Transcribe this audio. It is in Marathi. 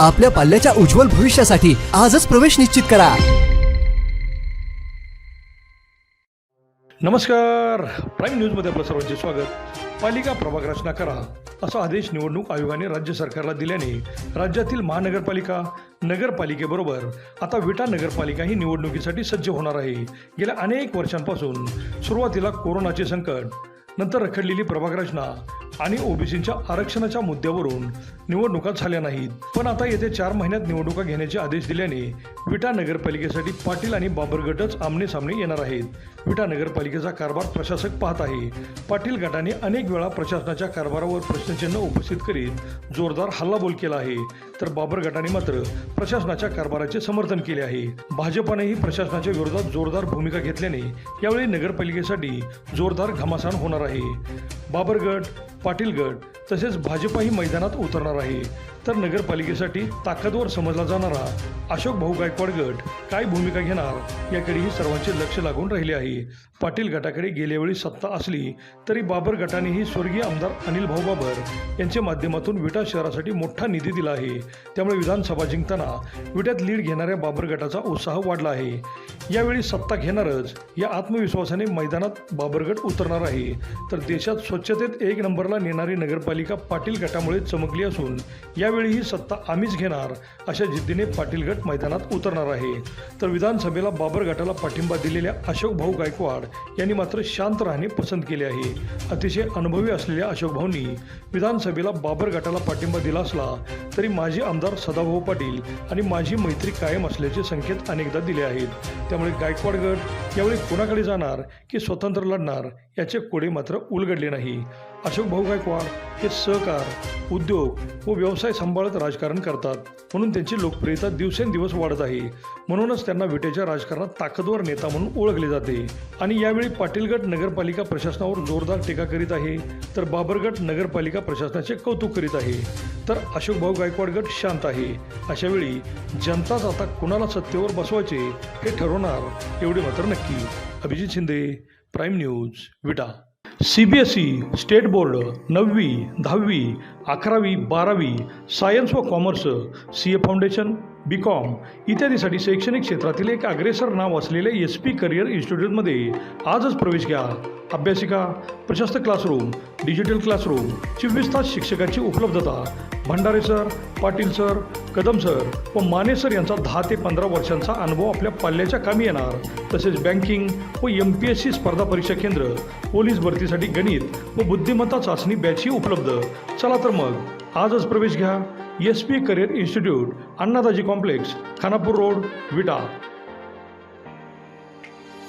आपल्या पाल्याच्या उज्ज्वल भविष्यासाठी आजच प्रवेश निश्चित करा. नमस्कार. प्राईम न्यूजमध्ये आपलं सर्वांचे स्वागत. पालिका प्रभाग रचना करा. असा आदेश निवडणूक आयोगाने राज्य सरकारला दिल्याने राज्यातील महानगरपालिका नगरपालिकेबरोबर आता विटा नगरपालिका ही निवडणुकीसाठी सज्ज होणार आहे. गेल्या अनेक वर्षांपासून सुरुवातीला कोरोनाचे संकट नंतर रखडलेली प्रभाग रचना आणि ओबीसींच्या आरक्षणाच्या मुद्द्यावरून निवडणुका झाल्या नाहीत. पण आता येत्या चार महिन्यात निवडणुका घेण्याचे आदेश दिल्याने विटा नगरपालिकेसाठी पाटील आणि बाबर गटच आमने सामने येणार आहेत. विटा नगरपालिकेचा कारभार प्रशासक पाहत आहे. पाटील गटाने अनेक वेळा प्रशासनाच्या कारभारावर प्रश्नचिन्ह उपस्थित करीत जोरदार हल्लाबोल केला आहे. तर बाबर गटाने मात्र प्रशासनाच्या कारभाराचे समर्थन केले आहे. भाजपानेही प्रशासनाच्या विरोधात जोरदार भूमिका घेतल्याने यावेळी नगरपालिकेसाठी जोरदार घमासान होणार आहे. बाबर गट पाटील गट तसेच भाजपाही मैदानात उतरणार आहे. तर नगरपालिकेसाठी ताकदवर समजला जाणारा अशोक भाऊ गायकवाड गट काय भूमिका घेणार याकडेही सर्वांचे लक्ष लागून राहिले आहे. पाटील गटाकडे गेल्यावेळी सत्ता असली तरी बाबर गटानेही स्वर्गीय आमदार अनिल भाऊ बाबर यांच्या माध्यमातून विटा शहरासाठी मोठा निधी दिला आहे. त्यामुळे विधानसभा जिंकताना विट्यात लीड घेणाऱ्या बाबर गटाचा उत्साह वाढला आहे. यावेळी सत्ता घेणारच. या आत्मविश्वासाने मैदानात बाबरगट उतरणार आहे. तर देशात स्वच्छतेत एक नंबरला नेणारी नगरपालिका पाटील गटामुळे चमकली असून यावेळी ही सत्ता आम्हीच घेणार अशा जिद्दीने पाटील गट मैदानात उतरणार आहे. तर विधानसभेला बाबर गटाला पाठिंबा दिलेल्या अशोक भाऊ गायकवाड यांनी मात्र शांत राहणे पसंत केले आहे. अतिशय अनुभवी असलेल्या अशोक भाऊंनी विधानसभेला बाबर गटाला पाठिंबा दिला असला तरी माजी आमदार सदाभाऊ पाटील आणि माझी मैत्री कायम असल्याचे संकेत अनेकदा दिले आहेत. त्यामुळे गायकवाड गट यावेळी कोणाकडे जाणार की स्वतंत्र लढणार याचे कोडे मात्र उलगडले नाही. अशोक भाऊ गायकवाड हे सहकार उद्योग व व्यवसाय सांभाळत राजकारण करतात. म्हणून त्यांची लोकप्रियता दिवसेंदिवस वाढत आहे. म्हणूनच त्यांना विटेच्या राजकारणात ताकदवर नेता म्हणून ओळखले जाते. आणि यावेळी पाटीलगड नगरपालिका प्रशासनावर जोरदार टीका करीत आहे. तर बाबरगट नगरपालिका प्रशासनाचे कौतुक करीत आहे. तर अशोक भाऊ गायकवाड गट शांत आहे. अशावेळी जनताच आता कुणाला सत्तेवर बसवायचे हे ठरवणार एवढे मात्र नक्की. Abhijit Shinde prime news Vita. C B S E state board नववी दहावी अकरावी बारावी सायन्स व commerce C A foundation B com इत्यादीसाठी शैक्षणिक क्षेत्रातील एक अग्रेसर नाव असलेले एस पी करिअर इन्स्टिट्यूटमध्ये आजच प्रवेश घ्या. अभ्यासिका प्रशस्त क्लासरूम डिजिटल क्लासरूम चोवीस तास शिक्षकाची उपलब्धता. Bhandare sir Patil sir Kadam sir व माने सर यांचा दहा ते पंधरा वर्षांचा अनुभव आपल्या पाल्याच्या कामी येणार. तसेच बँकिंग व एम पी एस सी स्पर्धा परीक्षा केंद्र पोलीस भरतीसाठी गणित व बुद्धिमत्ता चाचणी बॅचही उपलब्ध. चला तर मग आजच प्रवेश घ्या. S P career institute Annadaji complex Khanapur road Vita.